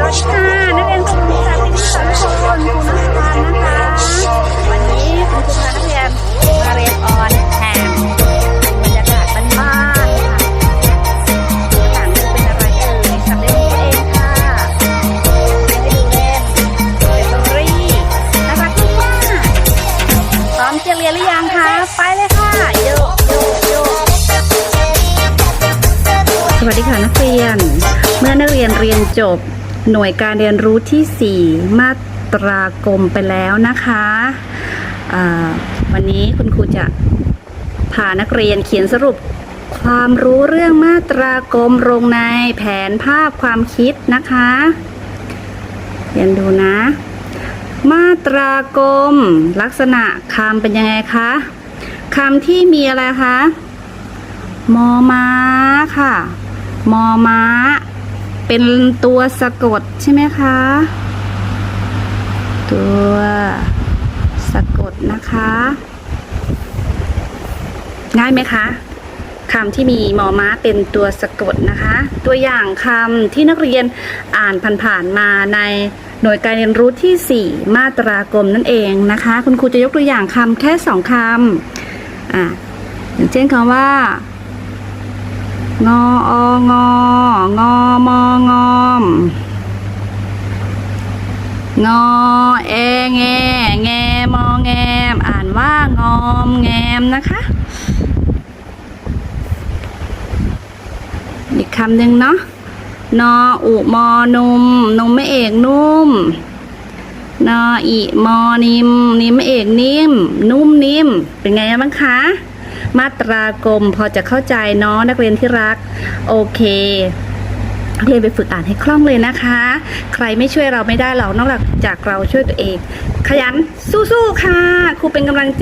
สวัสดีค่ะนักเรียนครูสาธิตสอนคนครูนักการนะคะ วันนี้คุณครูพานักเรียนมาเรียนออนแฮมบรรยากาศบ้านๆค่ะหลังเป็นอะไรเอ่ยทำได้ของตัวเองค่ะให้ดูเล่นเบเกอรี่น่ารักมากพร้อมจะเรียนหรือยังคะไปเลยค่ะโยโยโยสวัสดีค่ะนักเรียน เมื่อนักเรียนเรียนจบ หน่วยการเรียนรู้ที่ 4 มาตรากรมไปแล้วนะคะวันนี้คุณครูจะพานักเรียนเขียนสรุปความรู้เรื่องมาตรากรมลงในแผนภาพความคิดนะคะเรียนดูนะ มาตรากรมลักษณะคำเป็นยังไงคะคำที่มีอะไรคะมอม้าค่ะมอม้า เป็นตัวสะกดใช่ไหมคะ ตัวสะกดนะคะ ง่ายไหมคะคำที่มีมอม้าเป็นตัวสะกดนะคะ ตัวอย่างคำที่นักเรียนอ่านผ่านๆมาในหน่วยการเรียนรู้ที่ 4 มาตรากรมนั่นเองนะคะ คุณครูจะยกตัวอย่างคำแค่สองคำอะอย่างเช่นคำว่า งององอมองอมงอแอแงแงมองแงม อ่านว่างอมแงมนะคะ อีกคำหนึ่งเนาะนออุมอนุมนุมไม่เอกนุ่มนออีมอนิมนิมไม่เอกนิ่ม นุ่มนิ่ม เป็นไงบ้างคะ มาตรากรมพอจะเข้าใจเนาะนักเรียนที่รัก โอเคเรียนไปฝึกอ่านให้คล่องเลยนะคะ ใครไม่ช่วยเราไม่ได้หรอกนอกจากเราช่วยตัวเอง ขยันสู้ๆค่ะครูเป็นกำลังใจ